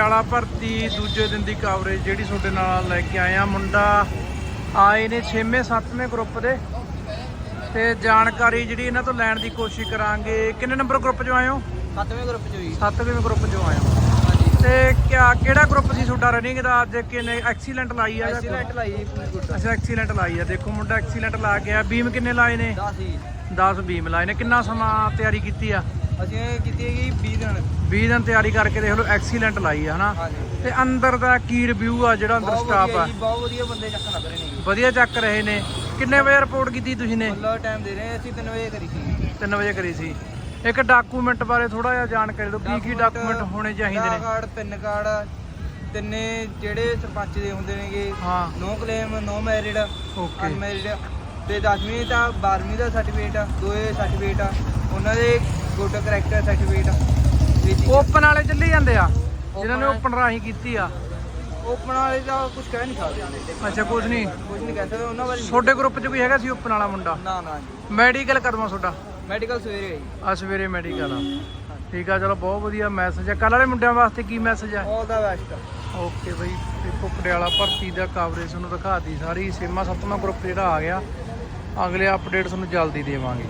ਵਾਲਾ ਭਰਤੀ ਦੂਜੇ ਦਿਨ ਦੀ ਕਵਰੇਜ ਜਿਹੜੀ ਤੁਹਾਡੇ ਨਾਲ ਲੈ ਕੇ ਆਏ ਆ ਮੁੰਡਾ ਆਏ ਨੇ 6ਵੇਂ 7ਵੇਂ ਗਰੁੱਪ ਦੇ। ਤੇ ਜਾਣਕਾਰੀ ਜਿਹੜੀ ਇਹਨਾਂ ਤੋਂ ਲੈਣ ਦੀ ਕੋਸ਼ਿਸ਼ ਕਰਾਂਗੇ। ਕਿੰਨੇ ਨੰਬਰ ਗਰੁੱਪ 'ਚੋਂ ਆਏ ਹੋ? ਸੱਤਵੇਂ ਗਰੁੱਪ ਚ ਹੋਈ 7ਵੇਂ ਗਰੁੱਪ 'ਚੋਂ ਆਏ ਹੋ। ਹਾਂਜੀ। ਤੇ ਕਿਆ ਕਿਹੜਾ ਗਰੁੱਪ ਸੀ ਤੁਹਾਡਾ ਰਨਿੰਗ ਦਾ? ਅੱਜ ਕਿੰਨੇ ਐਕਸੀਲੈਂਟ ਲਾਈ ਆ? ਜਾਂ ਐਕਸੀਲੈਂਟ ਲਾਈ ਜੀ ਪੂਰੀ ਗੁੱਟ। ਅੱਛਾ ਐਕਸੀਲੈਂਟ ਲਾਈ ਆ। ਦੇਖੋ ਮੁੰਡਾ ਐਕਸੀਲੈਂਟ ਲਾ ਗਿਆ ਬੀਮ ਕਿੰਨੇ ਲਾਏ ਨੇ? 10 ਹੀ 10 ਬੀਮ ਲਾਏ ਨੇ। ਕਿੰਨਾ ਸਮਾਂ ਤਿਆਰੀ ਕੀਤੀ ਆ? ਅਸੀਂ ਇਹ ਕੀਤੀ ਹੈਗੀ 20 ਦਿਨ। 20 ਦਿਨ ਤਿਆਰੀ ਕਰਕੇ ਦੇਖ ਲਓ ਐਕਸੀਲੈਂਟ ਲਾਈ ਆ ਹਨਾ? ਹਾਂਜੀ। ਤੇ ਅੰਦਰ ਦਾ ਕੀ ਰਿਵਿਊ ਆ ਜਿਹੜਾ ਅੰਦਰ ਬਹੁਤ ਸਟਾਫ ਵਧੀਆ ਆ? ਜੀ, ਬਹੁਤ ਵਧੀਆ ਬੰਦੇ ਚੱਕ ਲੱਗ ਰਹੇ ਨੇ ਜੀ। ਵਧੀਆ ਚੱਕ ਰਹੇ ਨੇ। ਕਿੰਨੇ ਵਜੇ ਰਿਪੋਰਟ ਕੀਤੀ ਤੁਸੀਂ ਨੇ? ਮਤਲਬ ਟਾਈਮ ਦੇ ਰਹੇ ਅਸੀਂ 3 ਵਜੇ ਕਰੀ ਸੀ। 3 ਵਜੇ ਕਰੀ ਸੀ। ਇੱਕ ਡਾਕੂਮੈਂਟ ਬਾਰੇ ਥੋੜਾ ਜਿਹਾ ਜਾਣਕਾਰੀ ਦਿਓ ਕੀ ਕੀ ਡਾਕੂਮੈਂਟ ਹੋਣੇ ਚਾਹੀਦੇ ਆਧਾਰ ਨੇ ਕਾਰਡ ਪੈਨ ਕਾਰਡ ਤਿੰਨੇ ਜਿਹੜੇ ਸਰਪੰਚ ਦੇ ਹੁੰਦੇ ਨੇਗੇ। ਹਾਂ। No claim no married okay unmarried ਤੇ 10ਵੀਂ ਦਾ 12ਵੀਂ ਦਾ ਸਰਟੀਫਿਕੇਟ ਦੋਏ ਸਰਟੀਫਿਕੇਟ ਆ। ਉਹਨਾਂ ਦੇ ਗੁੱਡ ਕਰੈਕਟਰ ਸਰਟੀਫਿਕੇਟ ਓਪਨ ਵਾਲੇ ਚੱਲੀ ਜਾਂਦੇ ਆ। ਜਿਨ੍ਹਾਂ ਨੇ ਓਪਨ ਰਾਹੀਂ ਕੀਤੀ ਆ। ਓਪਨ ਵਾਲੇ ਦਾ ਕੁਝ ਕਹਿ ਨਹੀਂ ਸਕਦੇ ਅੱਛਾ ਕੁਝ ਨਹੀਂ। ਕੁਝ ਨਹੀਂ ਕਹਿ ਸਕਦੇ ਉਹਨਾਂ ਬਾਰੇ ਤੁਹਾਡੇ ਗਰੁੱਪ ਚ ਕੋਈ ਹੈਗਾ ਸੀ ਓਪਨ ਵਾਲਾ ਮੁੰਡਾ? ਨਾ ਨਾ ਜੀ। ਮੈਡੀਕਲ ਕਦਮਾ ਤੁਹਾਡਾ? ਮੈਡੀਕਲ ਸਵੇਰੇ ਹੈ ਜੀ ਆ ਸਵੇਰੇ ਮੈਡੀਕਲ ਆ। ਠੀਕ ਆ ਚਲੋ ਬਹੁਤ ਵਧੀਆ ਮੈਸੇਜ ਆ। ਕੱਲ ਵਾਲੇ ਮੁੰਡਿਆਂ ਵਾਸਤੇ ਕੀ ਮੈਸੇਜ ਆ? ਆਲ ਦਾ ਬੈਸਟ ਓਕੇ ਬਈ ਦੇਖੋ ਪਟਿਆਲਾ ਭਰਤੀ ਦਾ ਕਵਰੇਜ ਤੁਹਾਨੂੰ ਦਿਖਾਤੀ ਸਾਰੀ। ਸੇਮਾ ਸੱਤਵਾਂ ਗਰੁੱਪ ਜਿਹੜਾ ਆ ਗਿਆ। ਅਗਲੇ ਅਪਡੇਟ ਤੁਹਾਨੂੰ ਜਲਦੀ ਦੇਵਾਂਗੇ।